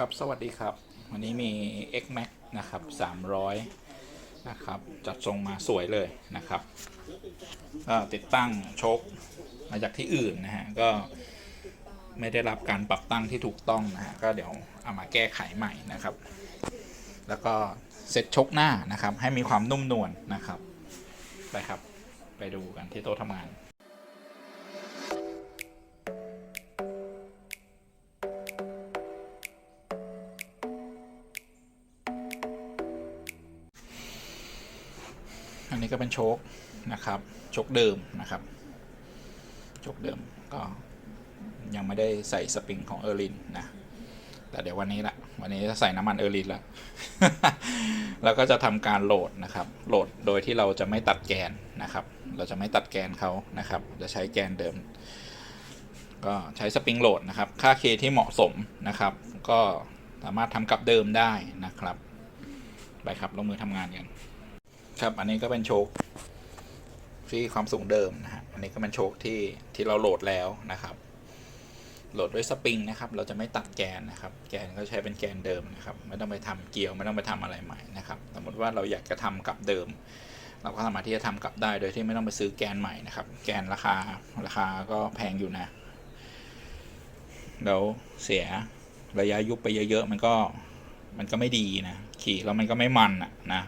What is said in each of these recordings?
ครับ สวัสดีครับ วันนี้มี X Max นะครับ 300 นะครับ จัดทรงมาสวยเลยนะครับ ก็ติดตั้งโชคมาจากที่อื่นนะฮะ ก็ไม่ได้รับการปรับตั้งที่ถูกต้องนะฮะ ก็เดี๋ยวเอามาแก้ไขใหม่นะครับ แล้วก็เซ็ตชกหน้านะครับ ให้มีความนุ่มนวลนะครับ ไปครับ ไปดูกันที่โต๊ะทำงาน อันนี้ก็เป็นโชคนะครับ โชคเดิมนะครับ โชคเดิมก็ยังไม่ได้ใส่สปริงของเออร์ลินนะ แต่เดี๋ยววันนี้ละวันนี้จะใส่น้ำมันเออร์ลินละแล้วก็จะทำการโหลดนะครับ โหลดโดยที่เราจะไม่ตัดแกนนะครับ เราจะไม่ตัดแกนเขานะครับ จะใช้แกนเดิม ก็ใช้สปริงโหลดนะครับ ค่าเคที่เหมาะสมนะครับ ก็สามารถทำกับเดิมได้นะครับ ไปครับลงมือทำงานกัน ครับ อันนี้ก็เป็นโชคที่ความสูงเดิมนะฮะ อันนี้ก็เป็นโชคที่ที่เราโหลดแล้วนะครับ โหลดด้วยสปริงนะครับ เราจะไม่ตัดแกนนะครับ แกนก็ใช้เป็นแกนเดิมนะครับ ไม่ต้องไปทำเกลียว ไม่ต้องไปทำอะไรใหม่นะครับ สมมติว่าเราอยากจะทำกับเดิม เราก็สามารถที่จะทำกลับได้โดยที่ไม่ต้องไปซื้อแกนใหม่นะครับ แกนราคาราคาก็แพงอยู่นะแล้วเสียระยะยุบไปเยอะๆ มันก็มันก็ไม่ดีนะ ขี่แล้วมันก็ไม่มันอะนะ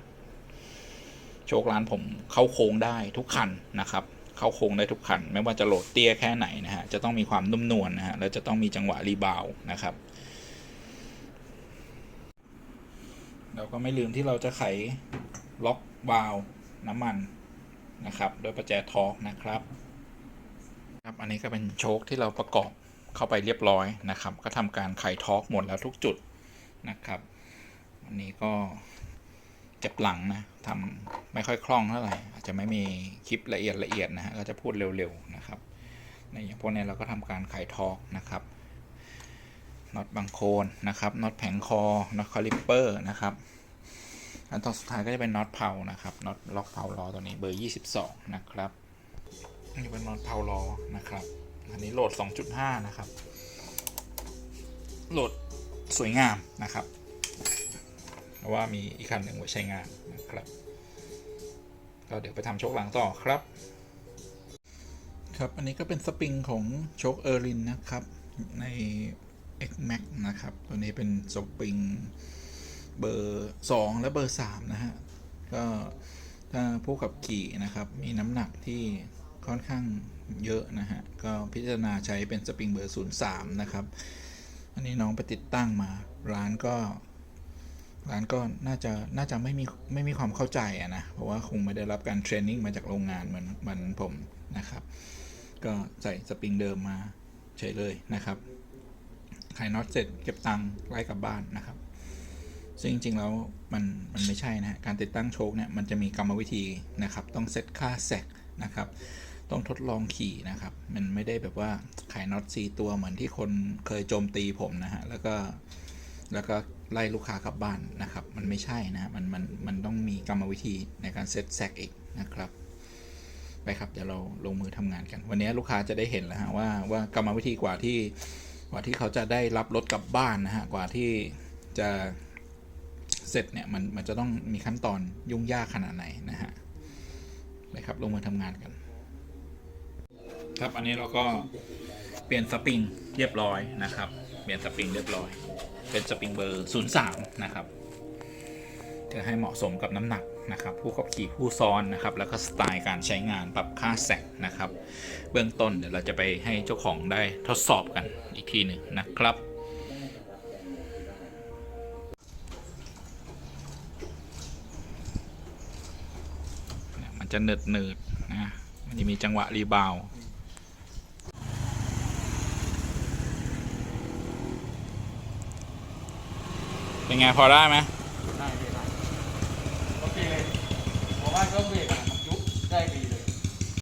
โชคร้านผมเข้าโค้งได้ทุกคันนะครับ เข้าโค้งได้ทุกคัน ไม่ว่าจะโหลดเตี้ยแค่ไหนนะฮะจะต้องมีความนุ่มนวลนะฮะแล้วจะต้องมีจังหวะรีบาวนะครับเราก็ไม่ลืมที่เราจะไขล็อกวาล์วน้ำมันนะครับโดยประแจทอร์กนะครับครับ อันนี้ก็เป็นโชคที่เราประกอบเข้าไปเรียบร้อยนะครับ ก็ทำการไขทอร์กหมดแล้วทุกจุดนะครับอันนี้ก็ จ็บหลังนะทำไม่ค่อยคล่องเท่าไหร่อาจจะไม่มีคลิปละเอียดละเอียดนะฮะก็จะพูดเร็วๆนะครับในอย่างพวกนี้เราก็ทำการไขทอกนะครับน็อตบังโคนนะครับน็อตแผงคอน็อตคอลิปเปอร์นะครับอันต่อสุดท้ายก็จะเป็นน็อตเพานะครับน็อตล็อกเพาล้อตัวนี้เบอร์ 22 นะครับนี่เป็นน็อตเพาล้อนะครับ อันนี้โหลด 2.5 นะครับ โหลดสวยงามนะครับ ราะว่ามีอีกคันหนึ่งไว้ใช้งานนะครับก็เดี๋ยวไปทำโชคหลังต่อครับ ครับ อันนี้ก็เป็นสปริงของโชคเออร์ลินนะครับ ใน X Max นะครับ ตัวนี้เป็นสปริงเบอร์ 2 และเบอร์ 3 นะฮะ ก็ถ้าผู้ขับขี่นะครับ มีน้ำหนักที่ค่อนข้างเยอะนะฮะ ก็พิจารณาใช้เป็นสปริงเบอร์ 03 นะครับ อันนี้น้องไปติดตั้งมา ร้านก็ ร้านก็น่าจะน่าจะไม่มีไม่มีความเข้าใจอะนะ เพราะว่าคงไม่ได้รับการเทรนนิ่งมาจากโรงงานเหมือนเหมือนผมนะครับ ก็ใส่สปริงเดิมมาเฉยเลยนะครับขายน็อตเสร็จเก็บตังค์ไล่กลับบ้านนะครับ ซึ่งจริงๆแล้วมันมันไม่ใช่นะฮะการติดตั้งโชคเนี่ยมันจะมีกรรมวิธีนะครับ ต้องเซตค่าแซกนะครับต้องทดลองขี่นะครับ มันไม่ได้แบบว่าขายน็อตซีตัวเหมือนที่คนเคยโจมตีผมนะฮะ แล้วก็ แล้วก็ ไล่ลูกค้ากลับบ้านนะครับ มันไม่ใช่นะมันมันมันต้องมีกรรมวิธีในการเซตแซกอีกนะครับ ไปครับเดี๋ยวเราลงมือทำงานกัน วันนี้ลูกค้าจะได้เห็นแล้วฮะว่าว่ากรรมวิธีกว่าที่กว่าที่เขาจะได้รับรถกลับบ้านนะฮะกว่าที่จะเสร็จเนี่ยมันมันจะต้องมีขั้นตอนยุ่งยากขนาดไหนนะฮะไปครับลงมือทำงานกัน ครับอันนี้เราก็เปลี่ยนสปริงเรียบร้อยนะครับ เปลี่ยนสปริงเรียบร้อย เป็นสปริงเบอร์ 03 นะครับเพื่อให้เหมาะสมกับน้ำหนักนะครับ ผู้ขับขี่ผู้ซ้อนนะครับ แล้วก็สไตล์การใช้งานปรับค่าแสกนะครับ เบื้องต้นเดี๋ยวเราจะไปให้เจ้าของได้ทดสอบกันอีกทีหนึ่งนะครับมันจะเนิดเนิดๆนะมันจะมีจังหวะรีบาว เป็นไงพอได้ไหมได้เลยได้โอเคเลยเพราะว่าก็เบรกอะยุบได้ดี